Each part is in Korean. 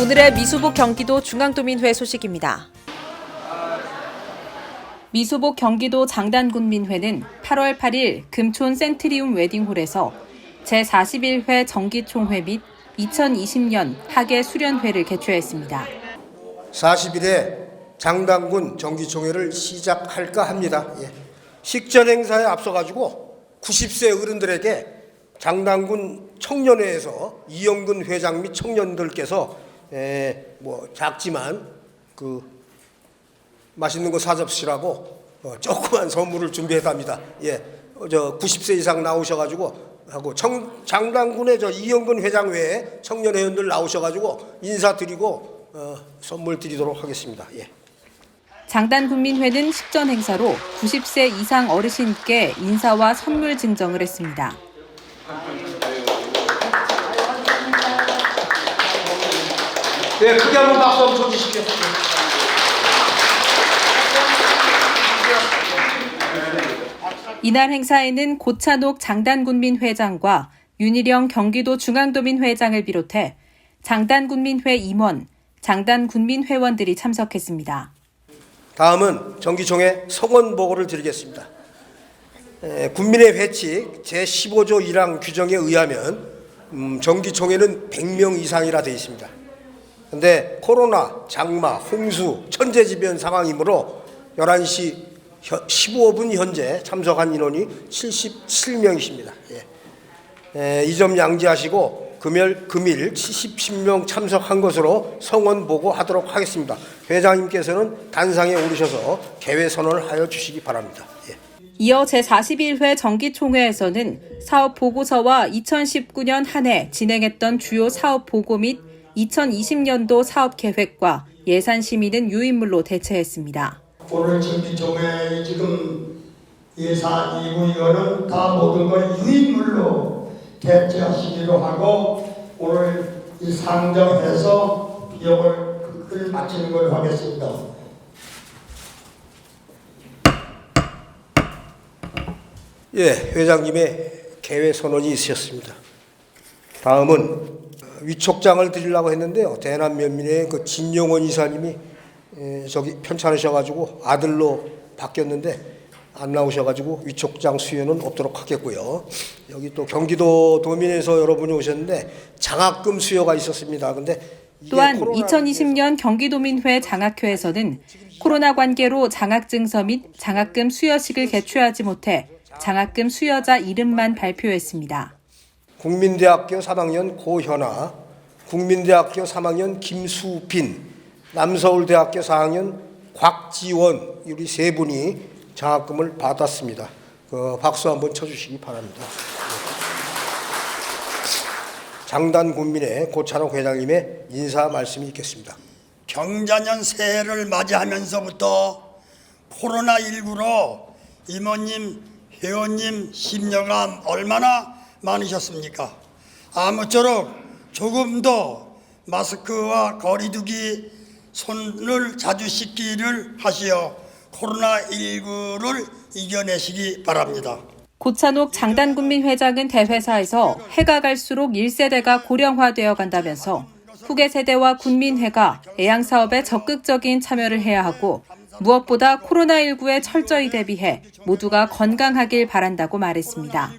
오늘의 미수복 경기도 중앙도민회 소식입니다. 미수복 경기도 장단군민회는 8월 8일 금촌 센트리움 웨딩홀에서 제41회 정기총회 및 2020년 학예 수련회를 개최했습니다. 40일에 장당군 정기총회를 시작할까 합니다. 예. 식전 행사에 앞서가지고 90세 어른들에게 장당군 청년회에서 이영근 회장 및 청년들께서 에, 뭐 작지만 그 맛있는 거 사접시라고 어, 조그만 선물을 준비했답니다. 예, 어, 저 90세 이상 나오셔가지고 하고 청, 장당군의 저 이영근 회장 외에 청년 회원들 나오셔가지고 인사드리고 어, 선물 드리도록 하겠습니다. 예. 장단군민회는 식전 행사로 90세 이상 어르신께 인사와 선물 증정을 했습니다. 네, 크게 한번 박수 한번 쳐주십시오. 이날 행사에는 고찬옥 장단군민 회장과 윤희령 경기도 중앙도민 회장을 비롯해 장단군민회 임원, 장단군민 회원들이 참석했습니다. 다음은 정기총회 성원 보고를 드리겠습니다. 에, 군민의 회칙 제15조 1항 규정에 의하면 음, 정기총회는 100명 이상이라 되어 있습니다. 근데 코로나, 장마, 홍수, 천재지변 상황이므로 11시 15분 현재 참석한 인원이 77명이십니다. 예. 이 점 양지하시고 금일, 금일 70명 참석한 것으로 성원 보고하도록 하겠습니다. 회장님께서는 단상에 오르셔서 개회 선언을 하여 주시기 바랍니다. 예. 이어 제41회 정기총회에서는 사업 보고서와 2019년 한 해 진행했던 주요 사업 보고 및 2020년도 사업 계획과 예산 심의는 유인물로 대체했습니다. 오늘 정기총회 지금 예사 이구이거는 다 모든 걸 유인물로 대체하시기로 하고 오늘 이 상정해서 비용을 끝을 마치는 걸로 하겠습니다. 예, 회장님의 개회 선언이 있으셨습니다. 다음은 위촉장을 드리려고 했는데요. 대남 면민의 그 진용원 이사님이 에, 저기 편찮으셔가지고 아들로 바뀌었는데 안 나오셔가지고 위촉장 수여는 없도록 하겠고요. 여기 또 경기도 도민에서 여러분이 오셨는데 장학금 수여가 있었습니다. 근데 또한 코로나 2020년 경기도민회 장학회에서는 코로나 관계로 장학증서 및 장학금 수여식을 개최하지 못해 장학금 수여자 이름만 발표했습니다. 국민대학교 3학년 고현아, 국민대학교 3학년 김수빈, 남서울대학교 4학년 곽지원 우리 세 분이 장학금을 받았습니다. 그 박수 한번 쳐주시기 바랍니다. 장단 군민의 고찬옥 회장님의 인사 말씀이 있겠습니다. 경자년 새해를 맞이하면서부터 코로나19로 이모님, 회원님 심려가 얼마나 많으셨습니까? 아무쪼록 조금 더 마스크와 거리두기 손을 자주 씻기를 하시어 코로나19를 이겨내시기 바랍니다. 고찬옥 장단군민 회장은 대회사에서 해가 갈수록 1세대가 고령화되어 간다면서 후계 세대와 군민회가 애양 사업에 적극적인 참여를 해야 하고 무엇보다 코로나19에 철저히 대비해 모두가 건강하길 바란다고 말했습니다.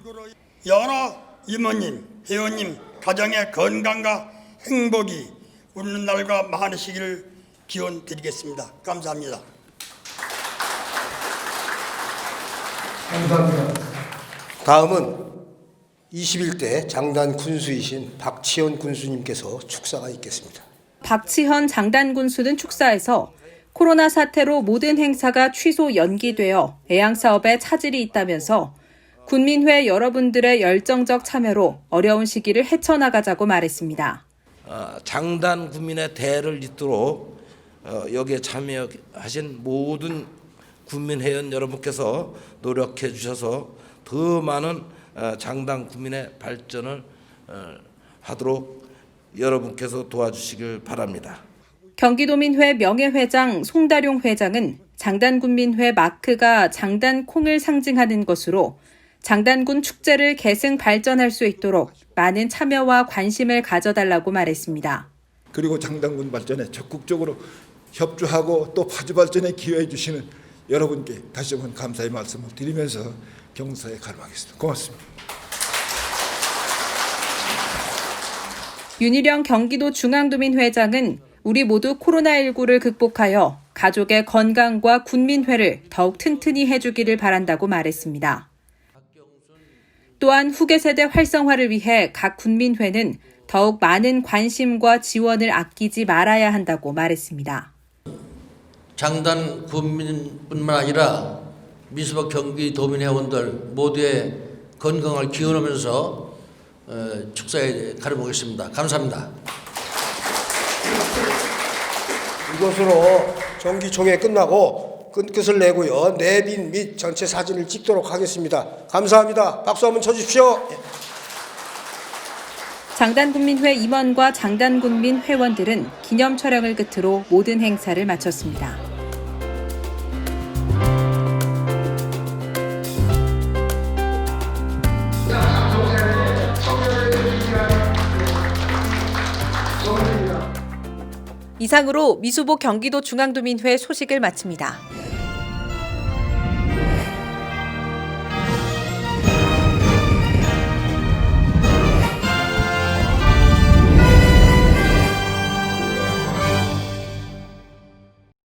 여러 이모님, 회원님 가정의 건강과 행복이 웃는 날과 많으시기를 기원 드리겠습니다. 감사합니다. 감사합니다. 다음은 21대 장단 군수이신 박치현 군수님께서 축사가 있겠습니다. 박치현 장단 군수는 축사에서 코로나 사태로 모든 행사가 취소 연기되어 애양 사업에 차질이 있다면서 군민회 여러분들의 열정적 참여로 어려운 시기를 헤쳐나가자고 말했습니다. 어, 장단 국민의 대를 잇도록 어, 여기에 참여하신 모든 국민회원 여러분께서 노력해 주셔서 더 많은 어, 장단 국민의 발전을 어, 하도록 여러분께서 도와주시길 바랍니다. 경기도민회 명예회장 송다룡 회장은 장단군민회 마크가 장단콩을 상징하는 것으로 장단군 축제를 계승 발전할 수 있도록 많은 참여와 관심을 가져달라고 말했습니다. 그리고 장단군 발전에 적극적으로 협조하고 또 파주 발전에 기여해 주시는 여러분께 다시 한번 감사의 말씀을 드리면서 경사에 가름하겠습니다. 고맙습니다. 윤희령 경기도 중앙도민 회장은 우리 모두 코로나19를 극복하여 가족의 건강과 군민회를 더욱 튼튼히 해주기를 바란다고 말했습니다. 또한 후계 세대 활성화를 위해 각 군민회는 더욱 많은 관심과 지원을 아끼지 말아야 한다고 말했습니다. 장단 군민뿐만 아니라 미수박 경기 도민 회원들 모두의 건강을 기원하면서 어, 축사에 가려보겠습니다. 감사합니다. 이것으로 정기총회 끝나고 끝끝을 내고요. 내빈 및 전체 사진을 찍도록 하겠습니다. 감사합니다. 박수 한번 쳐주십시오. 장단군민회 임원과 장단군민 회원들은 기념 촬영을 끝으로 모든 행사를 마쳤습니다. 이상으로 미수보 경기도 중앙도민회 소식을 마칩니다.